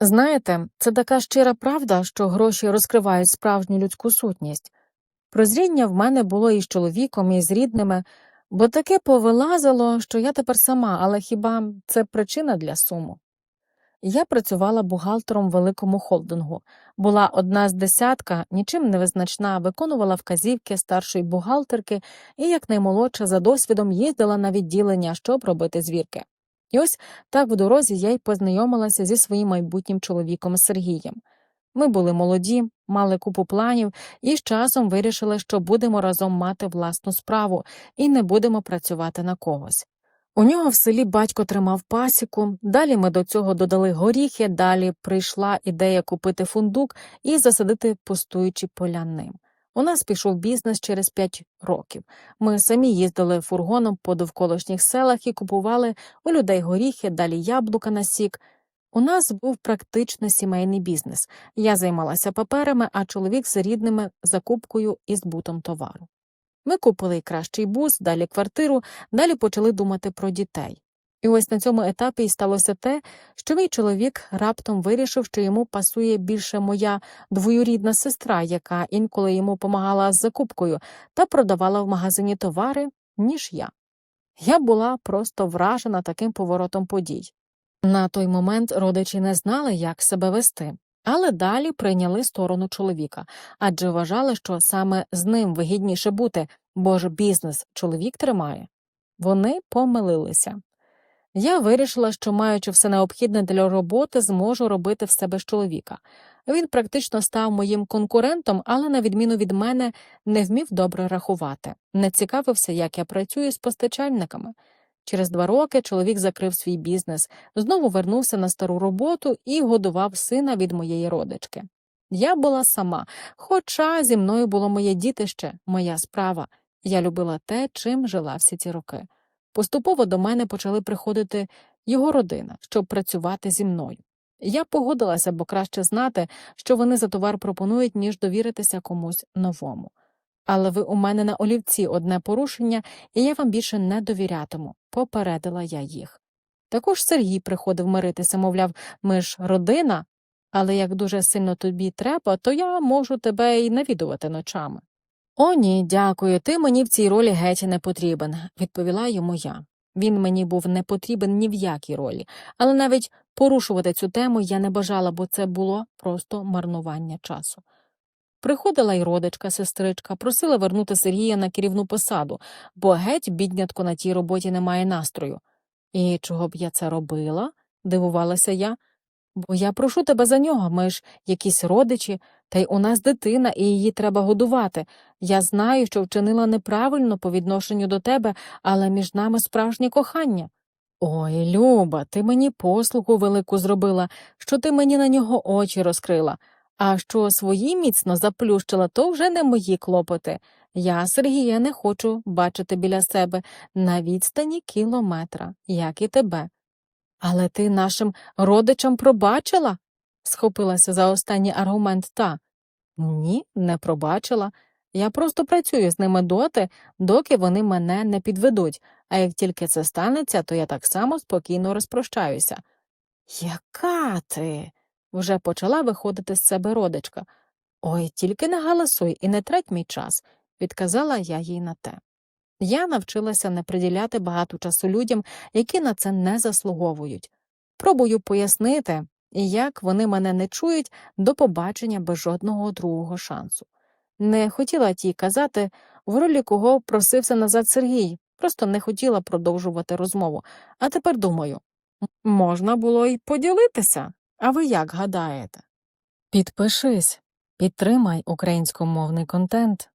Знаєте, це така щира правда, що гроші розкривають справжню людську сутність. Прозріння в мене було і з чоловіком, і з рідними, бо таке повилазило, що я тепер сама, але хіба це причина для суму? Я працювала бухгалтером великому холдингу, була одна з десятка, нічим не визначна, виконувала вказівки старшої бухгалтерки і, як наймолодша, за досвідом їздила на відділення, щоб робити звірки. І ось так в дорозі я й познайомилася зі своїм майбутнім чоловіком Сергієм. Ми були молоді, мали купу планів і з часом вирішили, що будемо разом мати власну справу і не будемо працювати на когось. У нього в селі батько тримав пасіку, далі ми до цього додали горіхи, далі прийшла ідея купити фундук і засадити пустуючі поля ним. У нас пішов бізнес через п'ять років. Ми самі їздили фургоном по довколишніх селах і купували у людей горіхи, далі яблука на сік. У нас був практично сімейний бізнес. Я займалася паперами, а чоловік з рідними закупкою і збутом товару. Ми купили кращий бус, далі квартиру, далі почали думати про дітей. І ось на цьому етапі й сталося те, що мій чоловік раптом вирішив, що йому пасує більше моя двоюрідна сестра, яка інколи йому помагала з закупкою та продавала в магазині товари, ніж я. Я була просто вражена таким поворотом подій. На той момент родичі не знали, як себе вести, але далі прийняли сторону чоловіка, адже вважали, що саме з ним вигідніше бути, бо ж бізнес чоловік тримає. Вони помилилися. Я вирішила, що, маючи все необхідне для роботи, зможу робити все без чоловіка. Він практично став моїм конкурентом, але, на відміну від мене, не вмів добре рахувати, не цікавився, як я працюю з постачальниками. Через два роки чоловік закрив свій бізнес, знову вернувся на стару роботу і годував сина від моєї родички. Я була сама, хоча зі мною було моє дітище, моя справа. Я любила те, чим жила всі ці роки. Поступово до мене почали приходити його родина, щоб працювати зі мною. Я погодилася, бо краще знати, що вони за товар пропонують, ніж довіритися комусь новому. Але ви у мене на олівці одне порушення, і я вам більше не довірятиму, попередила я їх. Також Сергій приходив миритися, мовляв, ми ж родина, але як дуже сильно тобі треба, то я можу тебе і навідувати ночами. О, ні, дякую, ти мені в цій ролі геть не потрібен, відповіла йому я. Він мені був не потрібен ні в якій ролі, але навіть порушувати цю тему я не бажала, бо це було просто марнування часу. Приходила й родичка, сестричка, просила вернути Сергія на керівну посаду, бо геть, біднятко, на тій роботі немає настрою. І чого б я це робила? дивувалася я. Бо я прошу тебе за нього, ми ж якісь родичі, та й у нас дитина, і її треба годувати. Я знаю, що вчинила неправильно по відношенню до тебе, але між нами справжнє кохання. Ой, Люба, ти мені послугу велику зробила, що ти мені на нього очі розкрила. А що свої міцно заплющила, то вже не мої клопоти. Я, Сергія, не хочу бачити біля себе на відстані кілометра, як і тебе. Але ти нашим родичам пробачила? Схопилася за останній аргумент та. Ні, не пробачила. Я просто працюю з ними доти, доки вони мене не підведуть, а як тільки це станеться, то я так само спокійно розпрощаюся. Яка ти? вже почала виходити з себе родичка. Ой, тільки не галасуй і не трать мій час, відказала я їй на те. Я навчилася не приділяти багато часу людям, які на це не заслуговують. Пробую пояснити, як вони мене не чують до побачення без жодного другого шансу. Не хотіла тій казати, в ролі кого просився назад Сергій, просто не хотіла продовжувати розмову. А тепер думаю можна було й поділитися. А ви як гадаєте? Підпишись, підтримай українськомовний контент.